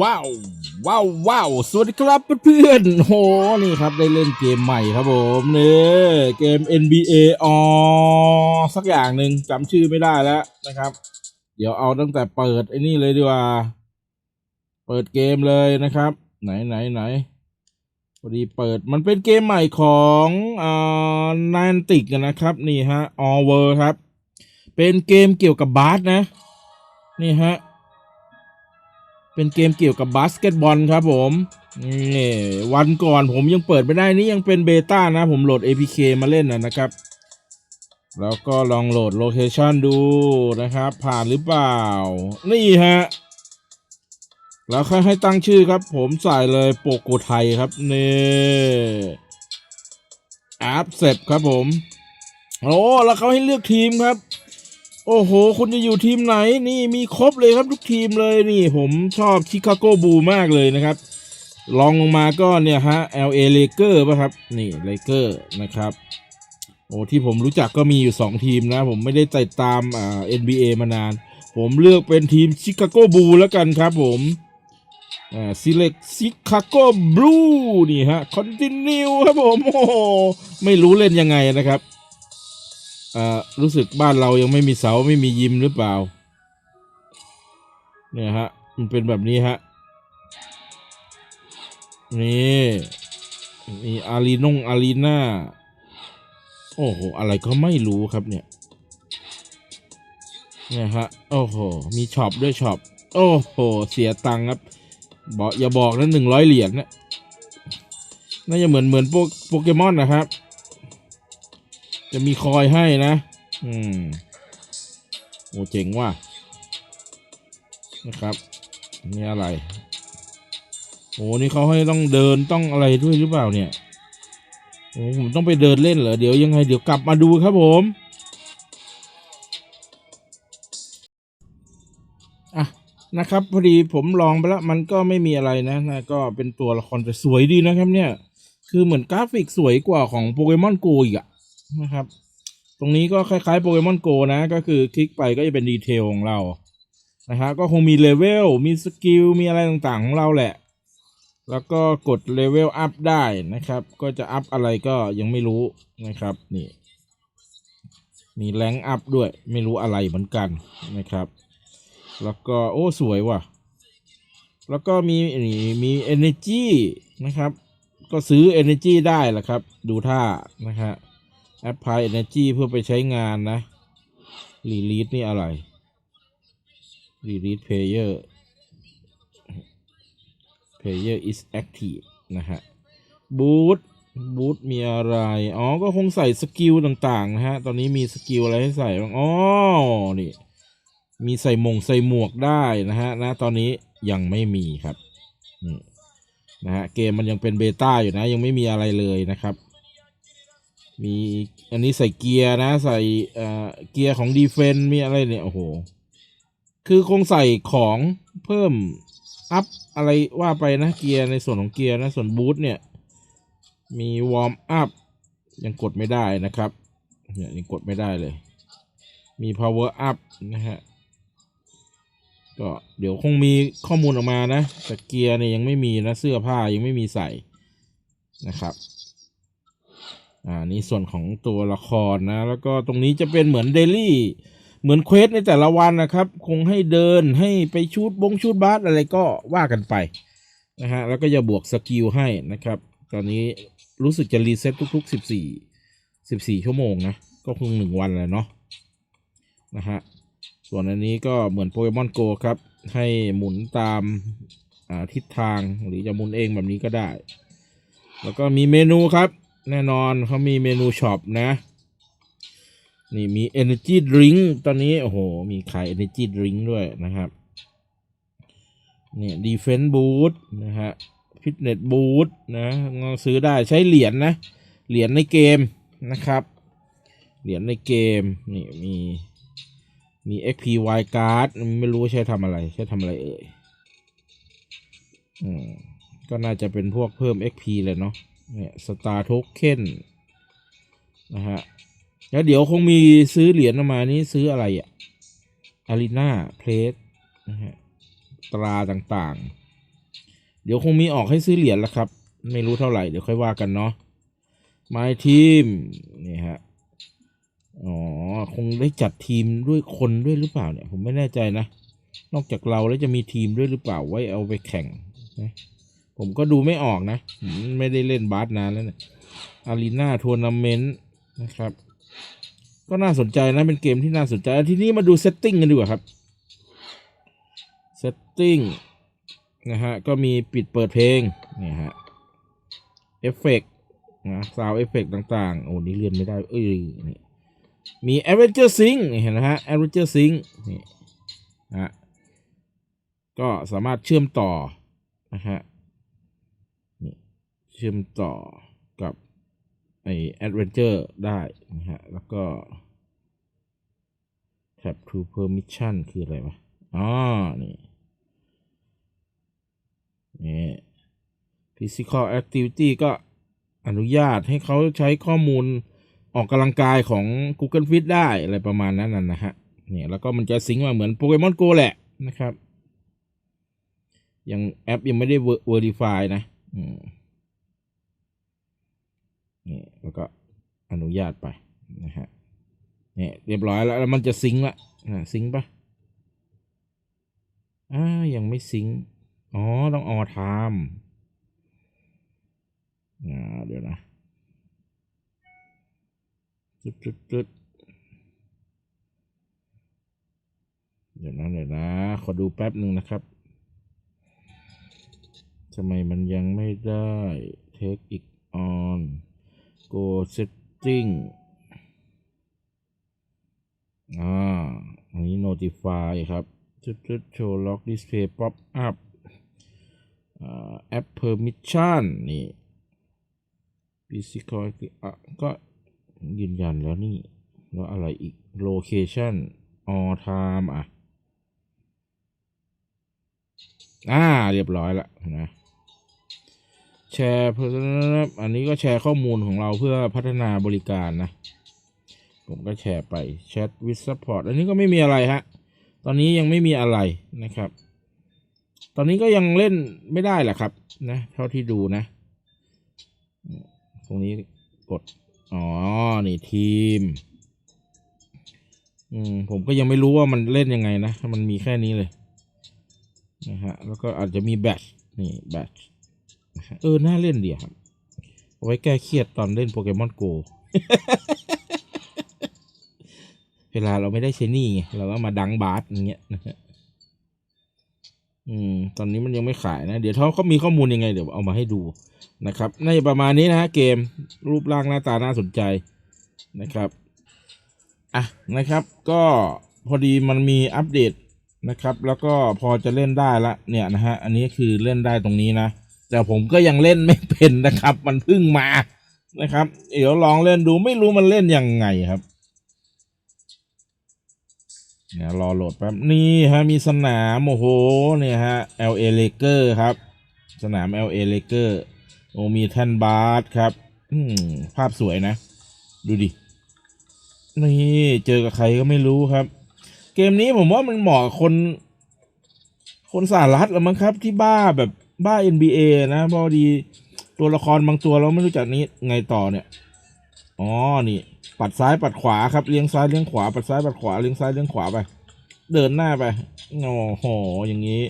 ว้าวว้าวว้าวสวัสดีครับเพื่อนๆโหนี่ครับได้เล่นเกมใหม่ครับผมเนี่ยเกม NBA ออสักอย่างหนึ่งจำชื่อไม่ได้แล้วนะครับ เดี๋ยวเอาตั้งแต่เปิดไอ้นี่เลยดีกว่า เปิดเกมเลยนะครับ ไหนไหนไหนพอดีเปิดมันเป็นเกมใหม่ของอ่านันติกนะครับ นี่ฮะ All World ครับ เป็นเกมเกี่ยวกับบาสนะ นี่ฮะ เป็นเกมเกี่ยวกับบาสเกตบอลครับผมนี่วันก่อนผมยังเปิดไม่ได้นี่ยังเป็นเบต้านะ ผมโหลด APK มาเล่นนะนะครับ แล้วก็ลองโหลดโลเคชันดูนะครับ ผ่านหรือเปล่า นี่ฮะ แล้วค่อยให้ตั้งชื่อครับ ผมใส่เลยโปโกไทยครับนี่แอปเสร็จครับผม โอ้แล้วเขาให้เลือกทีมครับ โอ้โห คุณจะอยู่ทีมไหนนี่มีครบเลยครับทุกทีมเลยนี่ผมชอบชิคาโกบูมากเลยนะครับลองลงมาก็เนี่ยฮะ LA Lakers ป่ะครับ นี่ Lakers นะครับ โอ้ที่ผมรู้จักก็มีอยู่ 2 ทีมนะ ผมไม่ได้ติดตามอ่า NBA มานาน ผมเลือกเป็นทีมชิคาโกบูแล้วกันครับผมอ่า select Chicago Blue นี่ฮะ continue ครับผม โอ้ไม่รู้เล่นยังไงนะครับ รู้สึกบ้านเรายังไม่มีเสาไม่มียิมหรือเปล่า เนี่ยฮะ มันเป็นแบบนี้ฮะ นี่มีอารีนงอารีนาโอ้โห อะไรก็ไม่รู้ครับเนี่ย เนี่ยฮะ โอ้โห มีช็อปด้วยช็อป โอ้โห เสียตังค์ครับ บอกอย่าบอกนะหนึ่งร้อยเหรียญนะน่าจะเหมือนเหมือนโปโปเกมอนนะครับ จะมีคอยให้นะ อืม โอ้เจ๋งว่ะ นะครับ นี่อะไร โอ้นี่เขาให้ต้องเดินต้องอะไรด้วยหรือเปล่าเนี่ย โอ้ผมต้องไปเดินเล่นเหรอ เดี๋ยวยังไงเดี๋ยวกลับมาดูครับผมอะนะครับ พอดีผมลองไปแล้วมันก็ไม่มีอะไรนะนะ ก็เป็นตัวละครแต่สวยดีนะครับเนี่ย คือเหมือนกราฟิกสวยกว่าของโปเกมอนโกอีกอะ นะครับ ตรงนี้ก็คล้ายๆโปเกมอนโกนะ ก็คือคลิกไปก็จะเป็นดีเทลของเรานะฮะก็คงมีเลเวลมีสกิลมีอะไรต่างๆของเราแหละ แล้วก็กดเลเวลอัพได้นะครับ ก็จะอัพอะไรก็ยังไม่รู้นะครับนี่มีแรงอัพด้วยไม่รู้อะไรเหมือนกันนะครับ แล้วก็โอ้สวยว่ะ แล้วก็มีนี่มี energy นะครับ ก็ซื้อ energy ได้แหละครับ ดูท่านะฮะ apply energy เพื่อไปใช้งานนะ release นี่อะไร release player player is active นะฮะ boot boot มีอะไร อ๋อ ก็คงใส่สกิลต่างๆนะฮะ ตอนนี้มีสกิลอะไรให้ใส่บ้าง อ๋อ นี่ มีใส่มงใส่หมวกได้นะฮะ นะ ตอนนี้ยังไม่มีครับนะฮะ เกมมันยังเป็นเบต้าอยู่นะ ยังไม่มีอะไรเลยนะครับ มีอันนี้ใส่เกียร์นะ ใส่เอ่อเกียร์ของดีเฟนมีอะไรเนี่ย โอ้โห คือคงใส่ของเพิ่มอัพอะไรว่าไปนะเกียร์ในส่วนของเกียร์นะ ส่วนบูทเนี่ย มีวอร์มอัพยังกดไม่ได้นะครับ เนี่ยยังกดไม่ได้เลย มี power up นะฮะ ก็เดี๋ยวคงมีข้อมูลออกมานะ แต่เกียร์เนี่ยยังไม่มีนะ เสื้อผ้ายังไม่มีใส่นะครับ อ่านี่ส่วนของตัวละครนะ แล้วก็ตรงนี้จะเป็นเหมือนเดลี่เหมือนเควสในแต่ละวันนะครับ คงให้เดินให้ไปชูดบงชูดบาสอะไรก็ว่ากันไปนะฮะแล้วก็จะบวกสกิลให้นะครับ ตอนนี้รู้สึกจะรีเซ็ตทุกๆสิบสี่สิบสี่ชั่วโมงนะ ก็คงหนึ่งวันแหละเนาะนะฮะส่วนอันนี้ก็เหมือนโปเกมอนโกครับ ให้หมุนตามอ่าทิศทางหรือจะหมุนเองแบบนี้ก็ได้ แล้วก็มีเมนูครับ แน่นอนเขามีเมนูช็อปนะ นี่มี Energy Drink ตอนนี้ โอ้โห มีขาย Energy Drink ด้วยนะครับ เนี่ย Defense Boot นะฮะ Fitness Boot นะซื้อได้ใช้เหรียญนะ เหรียญในเกมนะครับ เหรียญในเกม นี่มีมี XPY card ไม่รู้ใช้ทำอะไร ใช้ทำอะไรเอ่ย อืม ก็น่าจะเป็นพวกเพิ่ม XP เลยเนาะ เนี่ย Star Token นนะฮะแล้วเดี๋ยวคงมีซื้อเหรียญออกมานี้ซื้ออะไรอะอารีนาเพลสนะฮะตราต่างเดี๋ยวคงมีออกให้ซื้อเหรียญแล้วครับ ไม่รู้เท่าไหร่เดี๋ยวค่อยว่ากันเนาะ My Team นี่ฮะอ๋อคงได้จัดทีมด้วยคนด้วยหรือเปล่าเนี่ย ผมไม่แน่ใจนะ นอกจากเราแล้วจะมีทีมด้วยหรือเปล่าไว้เอาไปแข่งนะ ผมก็ดูไม่ออกนะผมไม่ได้เล่นบาสนานแล้วเนี่ยอารีนาทัวร์นาเมนต์นะครับ ก็น่าสนใจนะ เป็นเกมที่น่าสนใจ ทีนี้มาดูเซตติ้งกันดีกว่าครับเซตติ้งนะฮะ ก็มีปิดเปิดเพลงเนี่ยฮะเอฟเฟกนะซาวเอฟเฟกต่างๆ โอ้นี่เลื่อนไม่ได้ เอ้ยนี่มี Adventure Sync นี่เห็นนะฮะ Adventure Sync นี่นะฮะก็สามารถเชื่อมต่อนะฮะนี่ เชื่อมต่อกับไอ Adventure ได้นะฮะ แล้วก็ Tab to Permission คืออะไรวะ อ๋อ นี่นี่ Physical Activity ก็อนุญาตให้เขาใช้ข้อมูลออกกำลังกายของ Google Fit ได้อะไรประมาณนั้นนะนะฮะ เนี่ยแล้วก็มันจะซิงก์มาเหมือนโปเกมอน Go แหละนะครับ ยังแอปยังไม่ได้ ver- verify นะ อืม นี่แล้วก็อนุญาตไปนะฮะเนี่ยเรียบร้อยแล้วแล้วมันจะซิงละอ่าซิงปะอ่ายังไม่ซิงอ๋อต้องออไทม์อ่าเดี๋ยวนะจุดจุดจุดเดี๋ยวนะเดี๋ยวนะ ขอดูแป๊บหนึ่งนะครับทำไมมันยังไม่ได้ take it on go setting อ่าอันนี้ notify ครับจุดจุด show lock display pop up อ่า app permission นี่ physical acti- อะก็ยืนยันแล้วนี่ แล้วอะไรอีก location all time อะ อ่า เรียบร้อยละนะ แชร์เพื่ออันนี้ก็แชร์ข้อมูลของเราเพื่อพัฒนาบริการนะ ผมก็แชร์ไป Chat with Support อันนี้ก็ไม่มีอะไรฮะ ตอนนี้ยังไม่มีอะไรนะครับ ตอนนี้ก็ยังเล่นไม่ได้แหละครับนะเท่าที่ดูนะ ตรงนี้กด อ๋อ นี่ทีม อืมผมก็ยังไม่รู้ว่ามันเล่นยังไงนะ มันมีแค่นี้เลยนะฮะ แล้วก็อาจจะมีแบตนี่แบต เออ น่าเล่นดีครับ เอาไว้แก้เครียดตอนเล่นโปเกมอนโกเวลาเราไม่ได้ใช้นี่ไงเราก็มาดังบาสอย่างเงี้ยนะฮะอืม ตอนนี้มันยังไม่ขายนะ เดี๋ยวถ้าเขามีข้อมูลยังไง เดี๋ยวเอามาให้ดูนะครับ ในประมาณนี้นะฮะเกมรูปร่างหน้าตาน่าสนใจนะครับ อะนะครับ ก็พอดีมันมีอัปเดตนะครับ แล้วก็พอจะเล่นได้ละเนี่ยนะฮะ อันนี้คือเล่นได้ตรงนี้นะ แต่ผมก็ยังเล่นไม่เป็นนะครับ มันเพิ่งมานะครับ เดี๋ยวลองเล่นดูไม่รู้มันเล่นยังไงครับเนี่ยรอโหลดแป๊บนี่ฮะมีสนามโอ้โหเนี่ยฮะ LA Laker ครับ สนาม LA Laker โอ้มีแท่นบาสครับอืภาพสวยนะ ดูดิ นี่เจอกับใครก็ไม่รู้ครับ เกมนี้ผมว่ามันเหมาะกับคน คนสหรัฐละมั้งครับที่บ้าแบบ บ้า NBA นะเพราะดีตัวละครบางตัวเราไม่รู้จักนี้ไงต่อเนี่ย อ๋อ นี่ ปัดซ้ายปัดขวาครับ เลี้ยงซ้ายเลี้ยงขวา ปัดซ้ายปัดขวา เลี้ยงซ้ายเลี้ยงขวาไป เดินหน้าไป โอ้โห อย่างนี้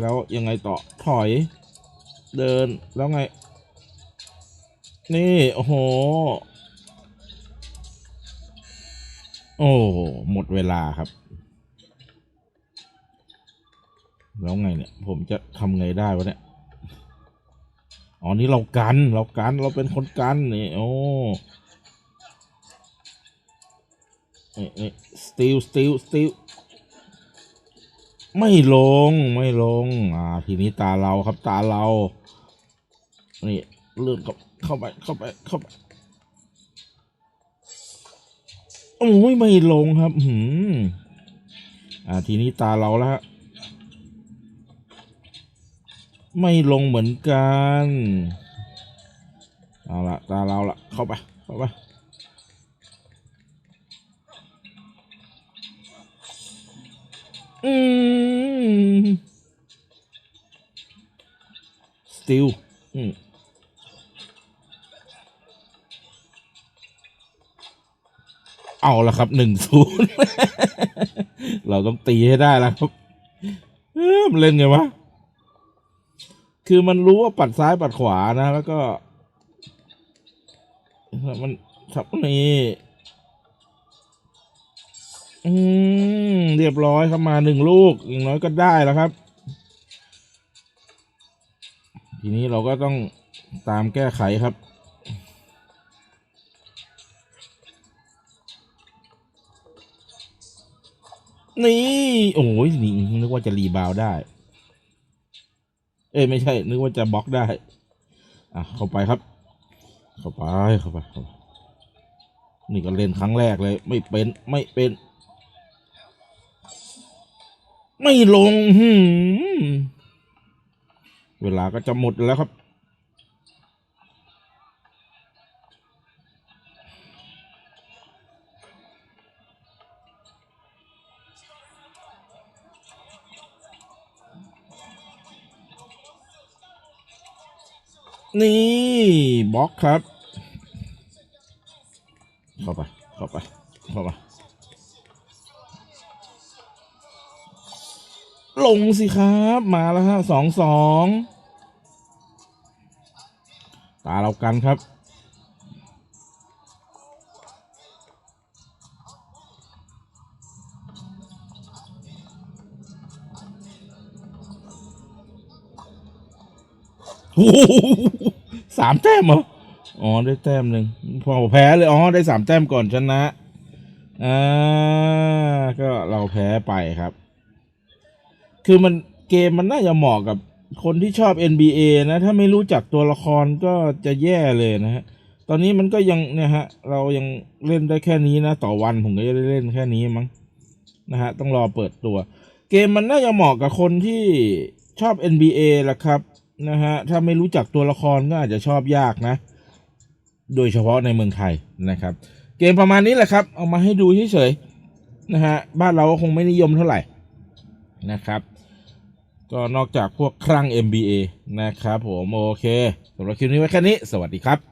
แล้วยังไงต่อ ถอย เดิน แล้วไง นี่ โอ้โห โอ้โหหมดเวลาครับ แล้วไงเนี่ย ผมจะทำไงได้วะเนี่ย อ๋อ นี่เรากัน เรากัน เราเป็นคนกันนี่ โอ้นี่นี่สติลสติลสติลไม่ลง ไม่ลง อ่า ทีนี้ตาเราครับ ตาเรา นี่เลื่อนเข้าเข้าไป เข้าไป เข้าไปโอ้ยไม่ลงครับหืมอ่า ทีนี้ตาเราแล้วฮะ ไม่ลงเหมือนกันเอาละตาเราละเข้าไปเข้าไปอืมสติลอืมเอาละครับหนึ่งศูนย์เราต้องตีให้ได้แล้วครับเอ้อมันเล่นไงวะ คือมันรู้ว่าปัดซ้ายปัดขวานะ แล้วก็มันครับนี่อืมเรียบร้อยครับมาหนึ่งลูกอย่างน้อยก็ได้แล้วครับ ทีนี้เราก็ต้องตามแก้ไขครับนี่ โอ้ยนี่นึกว่าจะรีบาวได้ เอ้ยไม่ใช่ นึกว่าจะบล็อกได้ อะ เข้าไปครับ เข้าไป เข้าไปเข้าไปนี่ก็เล่นครั้งแรกเลย ไม่เป็น ไม่เป็น ไม่ลง เวลาก็จะหมดแล้วครับ นี่บล็อกครับ เข้าไป เข้าไป เข้าไป ลงสิครับ มาแล้วฮะสองสอง ตาเรากันครับโอ้โห สามแต้มเหรออ๋อได้แต้มหนึ่งพอแพ้เลยอ๋อได้สามแต้มก่อนชนะอ่าก็เราแพ้ไปครับ คือมันเกมมันน่าจะเหมาะกับคนที่ชอบ NBA นะ ถ้าไม่รู้จักตัวละครก็จะแย่เลยนะฮะตอนนี้มันก็ยังเนี่ยฮะ เรายังเล่นได้แค่นี้นะ ต่อวันผมก็จะได้เล่นแค่นี้มั้งนะฮะต้องรอเปิดตัว เกมมันน่าจะเหมาะกับคนที่ชอบ NBA แหละครับ นะฮะถ้าไม่รู้จักตัวละครก็อาจจะชอบยากนะ โดยเฉพาะในเมืองไทยนะครับ เกมประมาณนี้แหละครับ เอามาให้ดูเฉยๆนะฮะบ้านเราก็คงไม่นิยมเท่าไหร่นะครับ ก็นอกจากพวกครั่ง MBA นะครับผมโอเคสำหรับคลิปนี้ไว้แค่นี้ สวัสดีครับ